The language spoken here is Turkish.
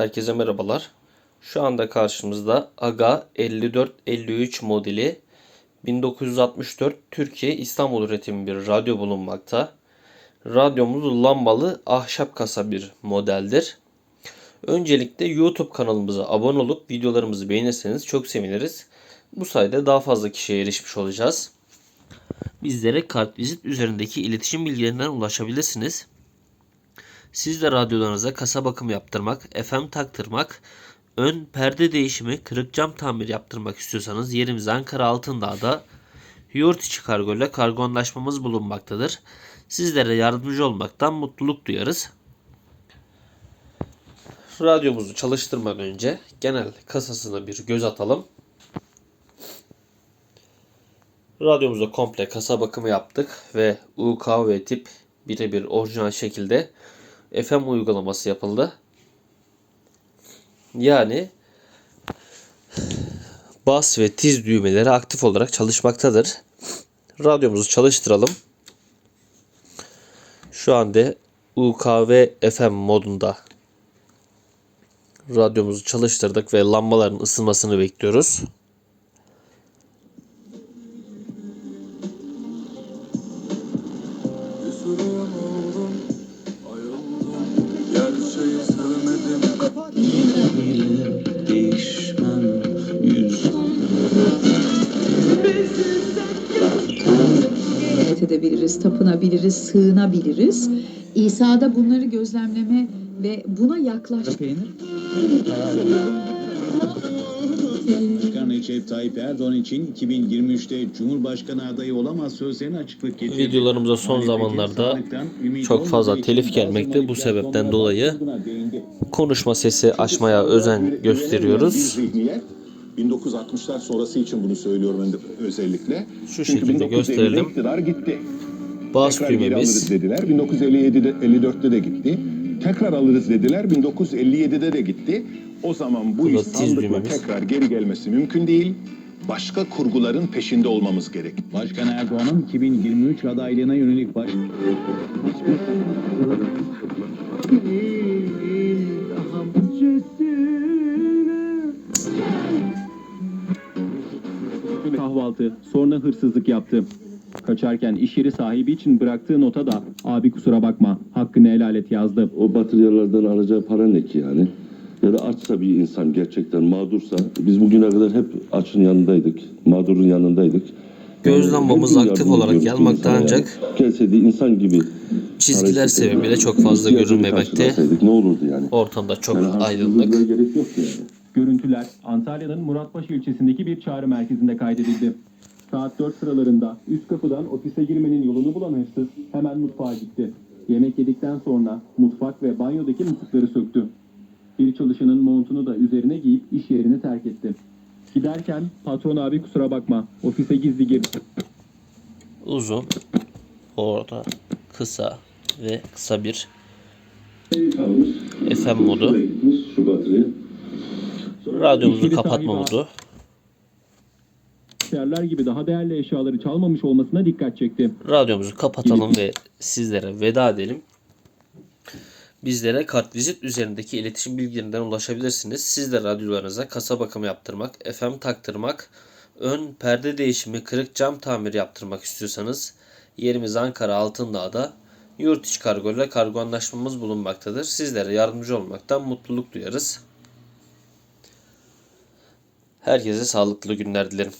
Herkese merhabalar. Şu anda karşımızda AGA 5453 modeli 1964 Türkiye İstanbul üretimi bir radyo bulunmakta. Radyomuz lambalı ahşap kasa bir modeldir. Öncelikle YouTube kanalımıza abone olup videolarımızı beğenirseniz çok seviniriz. Bu sayede daha fazla kişiye erişmiş olacağız. Bizlere kartvizit üzerindeki iletişim bilgilerinden ulaşabilirsiniz. Siz de radyolarınıza kasa bakımı yaptırmak, FM taktırmak, ön perde değişimi, kırık cam tamir yaptırmak istiyorsanız yerimiz Ankara Altındağ'da yurt içi kargo ile kargo anlaşmamız bulunmaktadır. Sizlere yardımcı olmaktan mutluluk duyarız. Radyomuzu çalıştırmadan önce genel kasasına bir göz atalım. Radyomuza komple kasa bakımı yaptık ve UKV tip birebir orijinal şekilde FM uygulaması yapıldı. Yani bas ve tiz düğmeleri aktif olarak çalışmaktadır. Radyomuzu çalıştıralım. Şu anda UKV FM modunda radyomuzu çalıştırdık ve lambaların ısınmasını bekliyoruz. Sürüyorum, edebiliriz, tapınabiliriz, sığınabiliriz. İsa'da bunları gözlemleme ve buna yaklaş. peynir. Başkan Recep Tayyip Erdoğan için 2023'te Cumhurbaşkanı adayı olamaz sözlerine açıklık getirdi. Videolarımıza son zamanlarda çok fazla telif gelmekte. Bu sebepten dolayı konuşma sesi açmaya özen gösteriyoruz. Zihniyet 1960'lar sonrası için bunu söylüyorum ben de özellikle. Şu Çünkü şekilde 1950'de gösterelim. iktidar gitti. Bas Tekrar geri alırız dediler. 1957'de 54'te de gitti. Tekrar alırız dediler. 1957'de de gitti. O zaman bu Bu da iş sandıkla tekrar geri gelmesi mümkün değil. Başka kurguların peşinde olmamız gerek. Başkan Erdoğan'ın 2023 adaylığına yönelik baş... kahvaltı, sonra hırsızlık yaptı. Kaçarken iş yeri sahibi için bıraktığı nota da abi kusura bakma hakkını helal et yazdı. O bataryalardan alacağı para ne ki yani? Ya da açsa bir insan gerçekten mağdursa biz bugüne kadar hep açın yanındaydık, mağdurun yanındaydık. Göz lambamız aktif olarak yanmakta ancak insan gibi çizgiler sebebiyle çok fazla görünmemekte. Ne olurdu yani? Ortamda çok aydınlık. gerek yok yani. Görüntüler Antalya'nın Muratpaşa ilçesindeki bir çağrı merkezinde kaydedildi. Saat 4 sıralarında üst kapıdan ofise girmenin yolunu bulan hırsız hemen mutfağa gitti. Yemek yedikten sonra mutfak ve banyodaki muslukları söktü. Bir çalışanın montunu da üzerine giyip iş yerini terk etti. Giderken patron abi kusura bakma ofise gizli gir Uzun, orta, kısa ve kısa bir FM modu. Radyomuzu kapatma modu. Yerler gibi daha değerli eşyaları çalmamış olmasına dikkat çekti. Radyomuzu kapatalım ve sizlere veda edelim. Bizlere kartvizit üzerindeki iletişim bilgilerinden ulaşabilirsiniz. Siz de radyolarınıza kasa bakımı yaptırmak, FM taktırmak, ön perde değişimi, kırık cam tamir yaptırmak istiyorsanız yerimiz Ankara Altındağ'da yurt içi kargo ile kargo anlaşmamız bulunmaktadır. Sizlere yardımcı olmaktan mutluluk duyarız. Herkese sağlıklı günler dilerim.